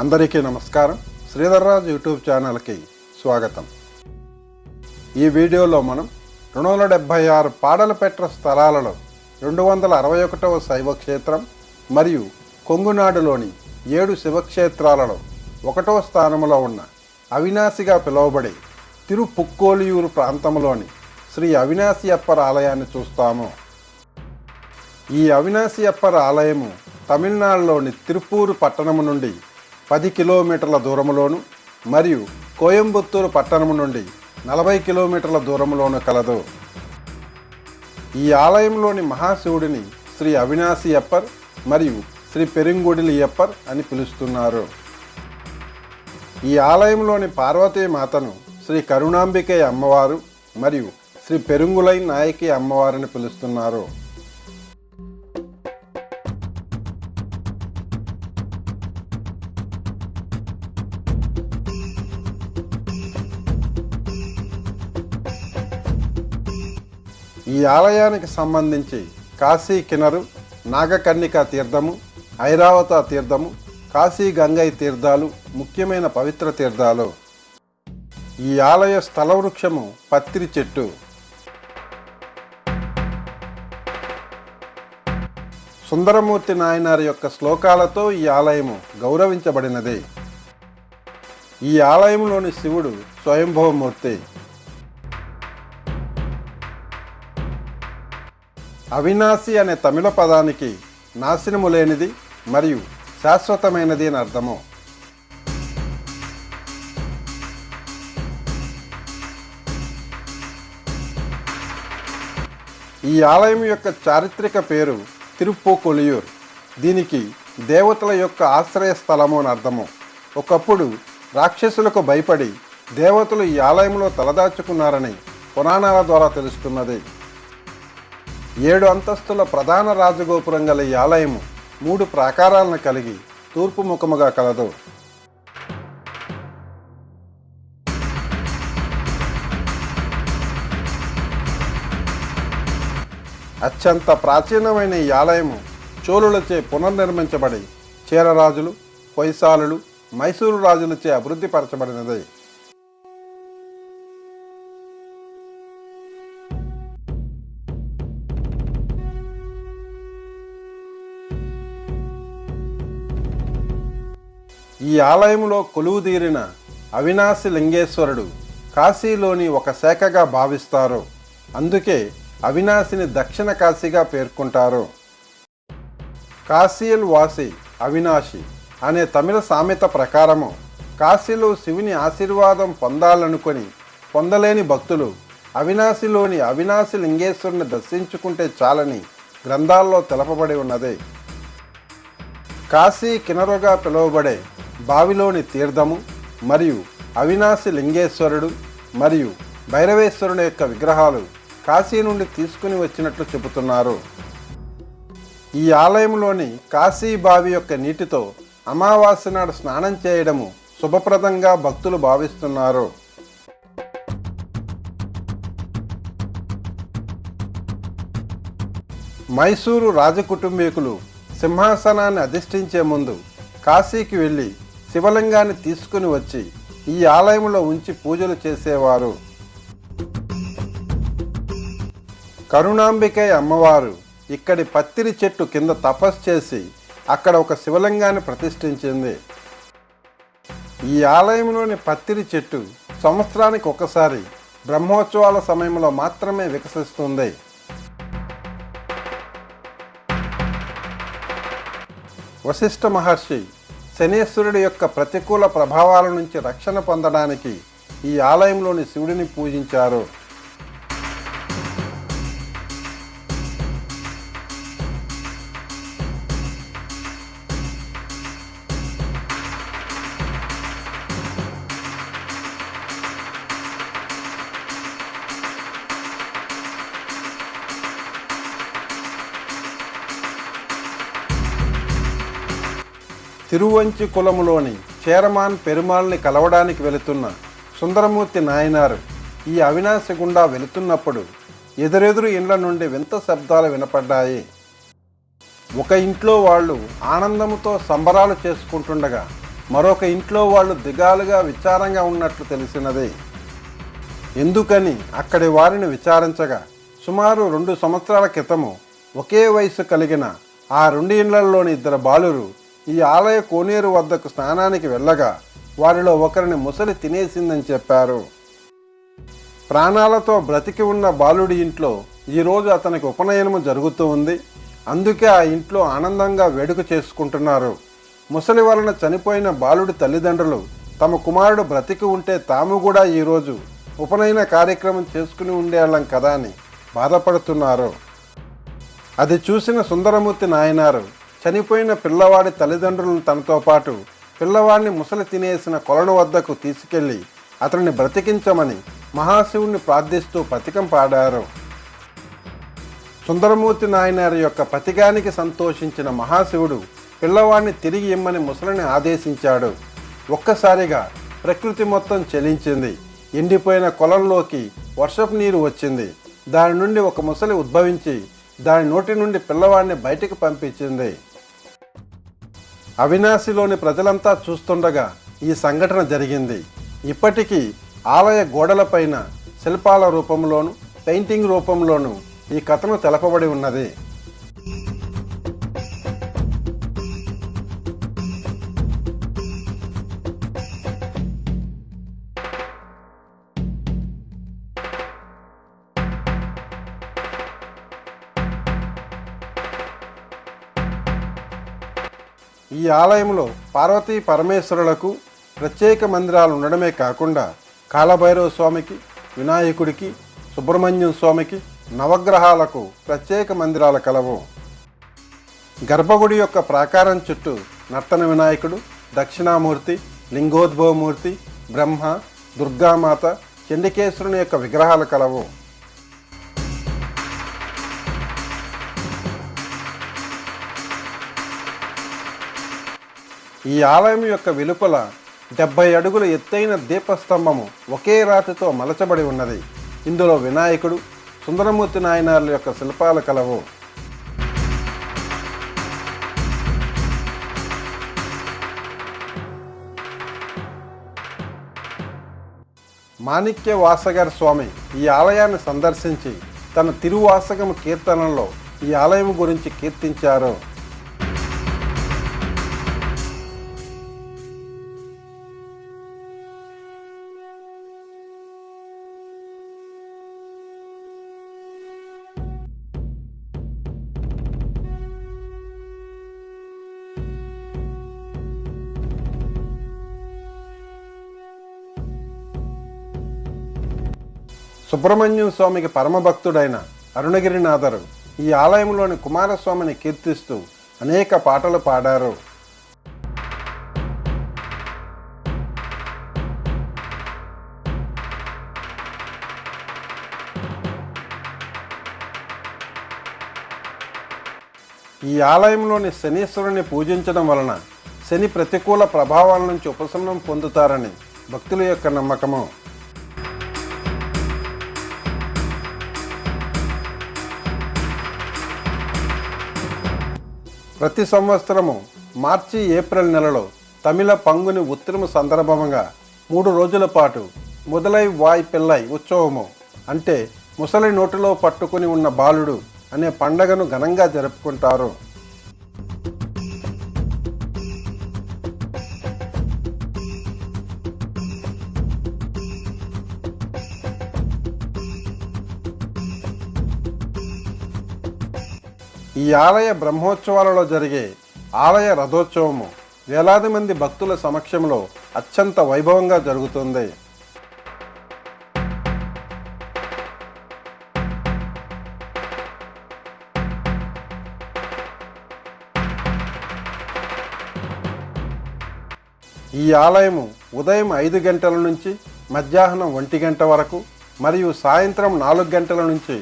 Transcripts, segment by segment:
అందరికీ నమస్కారం. శ్రీధర్రాజ్ యూట్యూబ్ ఛానల్కి స్వాగతం. ఈ వీడియోలో మనం రెండు వందల డెబ్భై ఆరు పాడలపెట్ర స్థలాలలో రెండు వందల అరవై ఒకటవ శైవ క్షేత్రం మరియు కొంగునాడులోని ఏడు శివక్షేత్రాలలో ఒకటవ స్థానంలో ఉన్న అవినాశిగా పిలువబడే తిరుపుక్కోలియూరు ప్రాంతంలోని శ్రీ అవినాశి అప్పర్ ఆలయాన్ని చూస్తాము. ఈ అవినాశి అప్పర్ ఆలయము తమిళనాడులోని తిరుపూరు పట్టణము నుండి పది కిలోమీటర్ల దూరంలోను మరియు కోయంబత్తూరు పట్టణము నుండి నలభై కిలోమీటర్ల దూరంలోను కలదు. ఈ ఆలయంలోని మహాశివుడిని శ్రీ అవినాశి అప్పర్ మరియు శ్రీ పెరింగుడిలి అప్పర్ అని పిలుస్తున్నారు. ఈ ఆలయంలోని పార్వతీ మాతను శ్రీ కరుణాంబికే అమ్మవారు మరియు శ్రీ పెరుంగులై నాయకి అమ్మవారిని పిలుస్తున్నారు. ఈ ఆలయానికి సంబంధించి కాశీ కినరు నాగకర్ణిక తీర్థము ఐరావత తీర్థము కాశీ గంగై తీర్థాలు ముఖ్యమైన పవిత్ర తీర్థాలు. ఈ ఆలయ స్థలవృక్షము పత్రి చెట్టు. సుందరమూర్తి నాయనారి యొక్క శ్లోకాలతో ఈ ఆలయము గౌరవించబడినది. ఈ ఆలయంలోని శివుడు స్వయంభవమూర్తి. అవినాశి అనే తమిళ పదానికి నాశనము లేనిది మరియు శాశ్వతమైనది అని అర్థము. ఈ ఆలయం యొక్క చారిత్రక పేరు తిరుప్పోకొలియూర్. దీనికి దేవతల యొక్క ఆశ్రయ స్థలము అని అర్థము. ఒకప్పుడు రాక్షసులకు భయపడి దేవతలు ఈ ఆలయంలో తలదాచుకున్నారని పురాణాల ద్వారా తెలుస్తున్నది. ఏడు అంతస్తుల ప్రధాన రాజగోపురం గల ఈ ఆలయము మూడు ప్రాకారాలను కలిగి తూర్పు ముఖముగా కలదు. అత్యంత ప్రాచీనమైన ఈ ఆలయము చోళులచే పునర్నిర్మించబడి చీరరాజులు పొయ్సాలులు మైసూరు రాజులచే అభివృద్ధి ఈ ఆలయంలో కొలువుదీరిన అవినాశి లింగేశ్వరుడు కాశీలోని ఒక శాఖగా భావిస్తారు. అందుకే అవినాశిని దక్షిణ కాశీగా పేర్కొంటారు. కాశీల్ వాసి అవినాశి అనే తమిళ సామెత ప్రకారము కాశీలో శివుని ఆశీర్వాదం పొందాలనుకొని పొందలేని భక్తులు అవినాశిలోని అవినాశి లింగేశ్వరుని దర్శించుకుంటే చాలని గ్రంథాల్లో తెలపబడి ఉన్నది. కాశీ కినరుగా పిలువబడే బావిలోని తీర్థము మరియు అవినాశి లింగేశ్వరుడు మరియు భైరవేశ్వరుని యొక్క విగ్రహాలు కాశీ నుండి తీసుకుని వచ్చినట్లు చెబుతున్నారు. ఈ ఆలయంలోని కాశీ బావి యొక్క నీటితో అమావాస్య నాడు స్నానం చేయడము శుభప్రదంగా భక్తులు భావిస్తున్నారు. మైసూరు రాజకుటుంబీకులు సింహాసనాన్ని అధిష్ఠించే ముందు కాశీకి వెళ్ళి శివలింగాన్ని తీసుకుని వచ్చి ఈ ఆలయంలో ఉంచి పూజలు చేసేవారు. కరుణాంబికై అమ్మవారు ఇక్కడి పత్తిరి చెట్టు కింద తపస్సు చేసి అక్కడ ఒక శివలింగాన్ని ప్రతిష్ఠించింది. ఈ ఆలయంలోని పత్తిరి చెట్టు సంవత్సరానికి ఒకసారి బ్రహ్మోత్సవాల సమయంలో మాత్రమే వికసిస్తుంది. వశిష్ఠ మహర్షి శనేశ్వరుడి యొక్క ప్రతికూల ప్రభావాల నుంచి రక్షణ పొందడానికి ఈ ఆలయంలోని శివుడిని పూజించారు. తిరువంచి కులములోని చేరమాన్ పెరుమాల్ని కలవడానికి వెళుతున్న సుందరమూర్తి నాయనారు ఈ అవినాశి గుండా వెళుతున్నప్పుడు ఎదురెదురు ఇండ్ల నుండి వింత శబ్దాలు వినపడ్డాయి. ఒక ఇంట్లో వాళ్ళు ఆనందముతో సంబరాలు చేసుకుంటుండగా మరొక ఇంట్లో వాళ్ళు దిగాలుగా విచారంగా ఉన్నట్లు తెలిసినది. ఎందుకని అక్కడి వారిని విచారించగా సుమారు రెండు సంవత్సరాల క్రితము ఒకే వయసు కలిగిన ఆ రెండు ఇండ్లలోని ఇద్దరు బాలురు ఈ ఆలయ కోనేరు వద్దకు స్నానానికి వెళ్ళగా వారిలో ఒకరిని ముసలి తినేసిందని చెప్పారు. ప్రాణాలతో బ్రతికి ఉన్న బాలుడి ఇంట్లో ఈరోజు అతనికి ఉపనయనము జరుగుతూ ఉంది. అందుకే ఆ ఇంట్లో ఆనందంగా వేడుక చేసుకుంటున్నారు. ముసలి వలన చనిపోయిన బాలుడి తల్లిదండ్రులు తమ కుమారుడు బ్రతికి ఉంటే తాము కూడా ఈరోజు ఉపనయన కార్యక్రమం చేసుకుని ఉండేవాళ్ళం కదా అని బాధపడుతున్నారు. అది చూసిన సుందరమూర్తి నాయనారు చనిపోయిన పిల్లవాడి తల్లిదండ్రులను తనతో పాటు పిల్లవాడిని ముసలి తినేసిన కొలను వద్దకు తీసుకెళ్ళి అతన్ని బ్రతికించమని మహాశివుణ్ణి ప్రార్థిస్తూ పతికం పాడారు. సుందరమూర్తి నాయనారి యొక్క పతికానికి సంతోషించిన మహాశివుడు పిల్లవాడిని తిరిగి ఇమ్మని ముసలిని ఆదేశించాడు. ఒక్కసారిగా ప్రకృతి మొత్తం చెలించింది. ఎండిపోయిన కొలంలోకి వర్షపు నీరు వచ్చింది. దాని నుండి ఒక ముసలి ఉద్భవించి దాని నోటి నుండి పిల్లవాడిని బయటికి పంపించింది. అవినాశిలోని ప్రజలంతా చూస్తుండగా ఈ సంఘటన జరిగింది. ఇప్పటికీ ఆలయ గోడలపైన శిల్పాల రూపంలోను పెయింటింగ్ రూపంలోను ఈ కథను తెలపబడి ఉన్నది. ఈ ఆలయంలో పార్వతీ పరమేశ్వరులకు ప్రత్యేక మందిరాలు ఉండడమే కాకుండా కాలభైరవ స్వామికి వినాయకుడికి సుబ్రహ్మణ్యం స్వామికి నవగ్రహాలకు ప్రత్యేక మందిరాలు కలవు. గర్భగుడి యొక్క ప్రాకారం చుట్టూ నర్తన వినాయకుడు దక్షిణామూర్తి లింగోద్భవమూర్తి బ్రహ్మ దుర్గామాత చండికేశ్వరుని యొక్క విగ్రహాలు కలవు. ఈ ఆలయం యొక్క వెలుపల డెబ్బై అడుగుల ఎత్తైన దీపస్తంభము ఒకే రాతితో మలచబడి ఉన్నది. ఇందులో వినాయకుడు సుందరమూర్తి నాయనార్ల యొక్క శిల్పాలు కలవు. మాణిక్య వాసగర్ స్వామి ఈ ఆలయాన్ని సందర్శించి తన తిరువాసగము కీర్తనలో ఈ ఆలయం గురించి కీర్తించారు. సుబ్రహ్మణ్యం స్వామికి పరమభక్తుడైన అరుణగిరినాథరు ఈ ఆలయంలోని కుమారస్వామిని కీర్తిస్తూ అనేక పాటలు పాడారు. ఈ ఆలయంలోని శనీశ్వరుని పూజించడం వలన శని ప్రతికూల ప్రభావాల నుంచి ఉపశమనం పొందుతారని భక్తుల యొక్క నమ్మకము. ప్రతి సంవత్సరము మార్చి ఏప్రిల్ నెలలో తమిళ పంగుని ఉత్తరము సందర్భంగా మూడు రోజుల పాటు మొదలై వాయ్ పిల్లై ఉత్సవము. అంటే ముసలి నోటిలో పట్టుకుని ఉన్న బాలుడు అనే పండగను ఘనంగా జరుపుకుంటారు. ఈ ఆలయ బ్రహ్మోత్సవాలలో జరిగే ఆలయ రథోత్సవము వేలాది మంది భక్తుల సమక్షంలో అత్యంత వైభవంగా జరుగుతుంది. ఈ ఆలయము ఉదయం ఐదు గంటల నుంచి మధ్యాహ్నం ఒంటి గంట వరకు మరియు సాయంత్రం నాలుగు గంటల నుంచి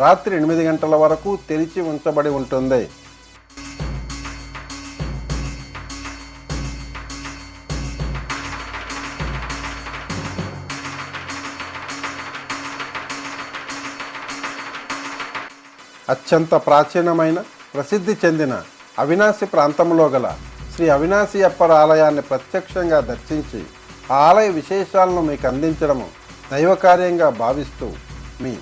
రాత్రి ఎనిమిది గంటల వరకు తెరిచి ఉంచబడి ఉంటుంది. అత్యంత ప్రాచీనమైన ప్రసిద్ధి చెందిన అవినాశి ప్రాంతంలో గల శ్రీ అవినాశి అప్పర్ ఆలయాన్ని ప్రత్యక్షంగా దర్శించి ఆలయ విశేషాలను మీకు అందించడము దైవకార్యంగా భావిస్తూ మీ